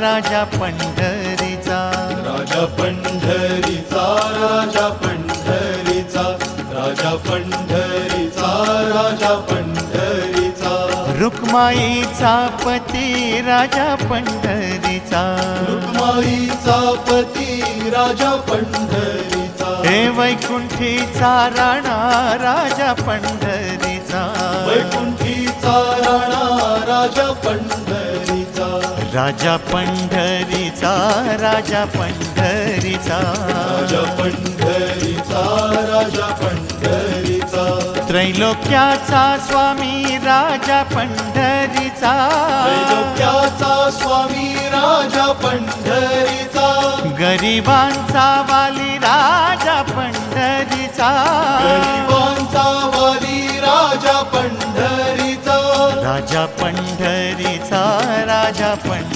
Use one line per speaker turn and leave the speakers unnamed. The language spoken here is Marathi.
राजा पंढरीचा.
राजा पंढरीचा राजा पंढरीचा राजा पंढरीचा राजा पंढरीचा.
रुक्माईचा पती राजा पंढरीचा.
रुक्माईचा पती राजा पंढरीचा.
हे वैकुंठीचा राणा राजा पंढरीचा.
वैकुंठीचा राणा राजा पंढरीचा.
राजा पंढरीचा राजा पंढरीचा.
राजा पंढरीचा राजा पंढरीचा
त्रैलोक्याचा स्वामी राजा पंढरीचा.
त्रैलोक्याचा स्वामी राजा पंढरीचा.
गरिबांचा वाली राजा पंढरीचा.
गरिबांचा वाली राजा पंढरीचा.
राजा पंढरीचा. राजा पंढरीचा